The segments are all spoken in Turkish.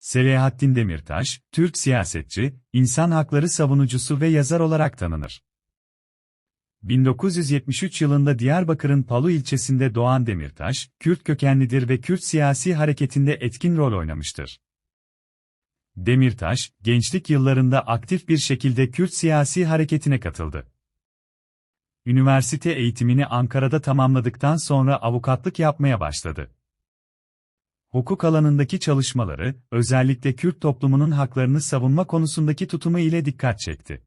Selahattin Demirtaş, Türk siyasetçi, insan hakları savunucusu ve yazar olarak tanınır. 1973 yılında Diyarbakır'ın Palu ilçesinde doğan Demirtaş, Kürt kökenlidir ve Kürt siyasi hareketinde etkin rol oynamıştır. Demirtaş, gençlik yıllarında aktif bir şekilde Kürt siyasi hareketine katıldı. Üniversite eğitimini Ankara'da tamamladıktan sonra avukatlık yapmaya başladı. Hukuk alanındaki çalışmaları, özellikle Kürt toplumunun haklarını savunma konusundaki tutumu ile dikkat çekti.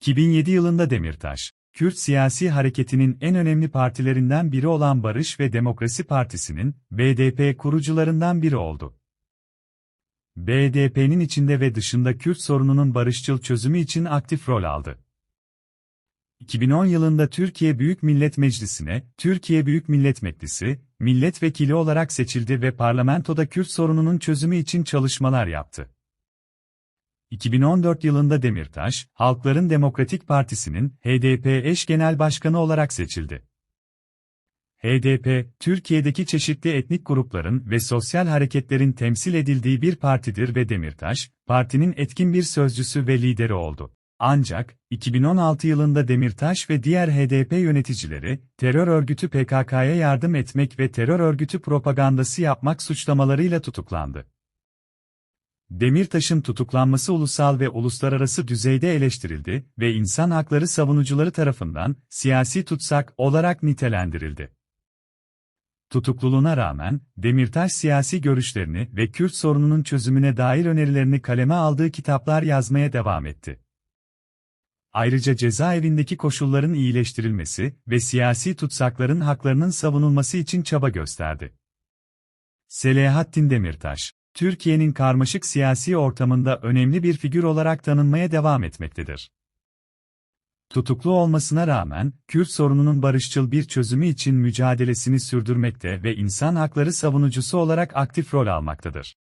2007 yılında Demirtaş, Kürt siyasi hareketinin en önemli partilerinden biri olan Barış ve Demokrasi Partisi'nin, BDP kurucularından biri oldu. BDP'nin içinde ve dışında Kürt sorununun barışçıl çözümü için aktif rol aldı. 2010 yılında Türkiye Büyük Millet Meclisi'ne, Türkiye Büyük Millet Meclisi, milletvekili olarak seçildi ve parlamentoda Kürt sorununun çözümü için çalışmalar yaptı. 2014 yılında Demirtaş, Halkların Demokratik Partisi'nin HDP eş genel başkanı olarak seçildi. HDP, Türkiye'deki çeşitli etnik grupların ve sosyal hareketlerin temsil edildiği bir partidir ve Demirtaş, partinin etkin bir sözcüsü ve lideri oldu. Ancak, 2016 yılında Demirtaş ve diğer HDP yöneticileri, terör örgütü PKK'ya yardım etmek ve terör örgütü propagandası yapmak suçlamalarıyla tutuklandı. Demirtaş'ın tutuklanması ulusal ve uluslararası düzeyde eleştirildi ve insan hakları savunucuları tarafından siyasi tutsak olarak nitelendirildi. Tutukluluğuna rağmen, Demirtaş siyasi görüşlerini ve Kürt sorununun çözümüne dair önerilerini kaleme aldığı kitaplar yazmaya devam etti. Ayrıca cezaevindeki koşulların iyileştirilmesi ve siyasi tutsakların haklarının savunulması için çaba gösterdi. Selahattin Demirtaş, Türkiye'nin karmaşık siyasi ortamında önemli bir figür olarak tanınmaya devam etmektedir. Tutuklu olmasına rağmen, Kürt sorununun barışçıl bir çözümü için mücadelesini sürdürmekte ve insan hakları savunucusu olarak aktif rol almaktadır.